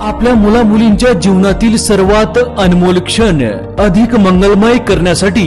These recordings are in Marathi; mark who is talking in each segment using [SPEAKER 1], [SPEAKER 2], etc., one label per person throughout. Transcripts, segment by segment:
[SPEAKER 1] आपल्या मुला मुलींच्या जीवनातील सर्वात अनमोल क्षण अधिक मंगलमय करण्यासाठी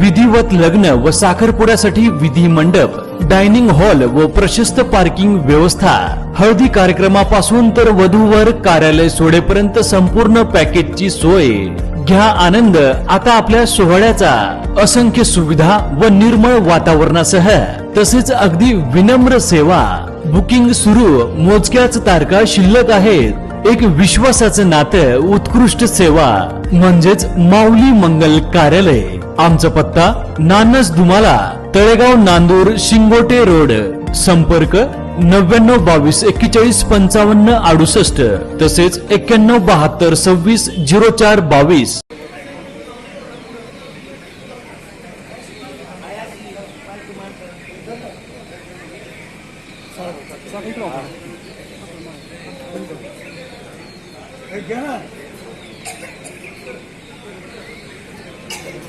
[SPEAKER 1] विधिवत लग्न व साखरपुड्यासाठी विधी मंडप डायनिंग हॉल व प्रशस्त पार्किंग व्यवस्था. हळदी कार्यक्रमापासून तर वधूवर कार्यालय सोडेपर्यंत संपूर्ण पॅकेजची सोय. घ्या आनंद आता आपल्या सोहळ्याचा. असंख्य सुविधा व निर्मळ वातावरणासह तसेच अगदी विनम्र सेवा. बुकिंग सुरू मोजक्याच तारखा शिल्लक आहेत. एक विश्वासाचं नातं उत्कृष्ट सेवा. म्हणजेच माऊली मंगल कार्यालय. आमचा पत्ता नानस दुमाला तळेगाव नांदूर शिंगोटे रोड. संपर्क नव्याण्णव बावीस एक्केचाळीस पंचावन्न अडुसष्ट. तसेच एक्क्याण्णव बहात्तर सव्वीस झिरो चार बावीस.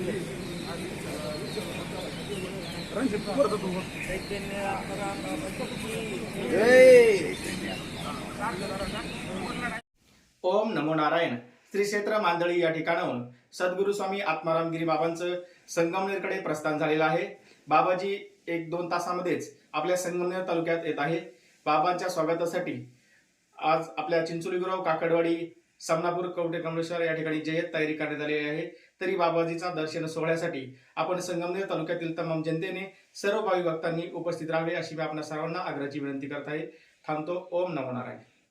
[SPEAKER 2] ओम नमो नारायण.
[SPEAKER 3] श्री क्षेत्र मांदळी या ठिकाणाहून सद्गुरु स्वामी आत्मारामगिरी बाबांचं संगमनेरकडे प्रस्थान झालेलं आहे. बाबाजी एक दोन तासामध्येच आपल्या संगमनेर तालुक्यात येत आहे. बाबांच्या स्वागतासाठी आज आपल्या चिंचोलीगुराव काकडवाडी समनापूर कवटे कमलेश्वर या ठिकाणी जय्यत तयारी करण्यात आलेली आहे. तरी बाबाजीचा दर्शन सोहळ्यासाठी आपण संगमनेर तालुक्यातील तमाम जनतेने सर्व भावी भक्तांनी उपस्थित राहावे अशी मी आपल्या सर्वांना आग्रहाची विनंती करत आहे थांबतो. ओम नमो नारायण.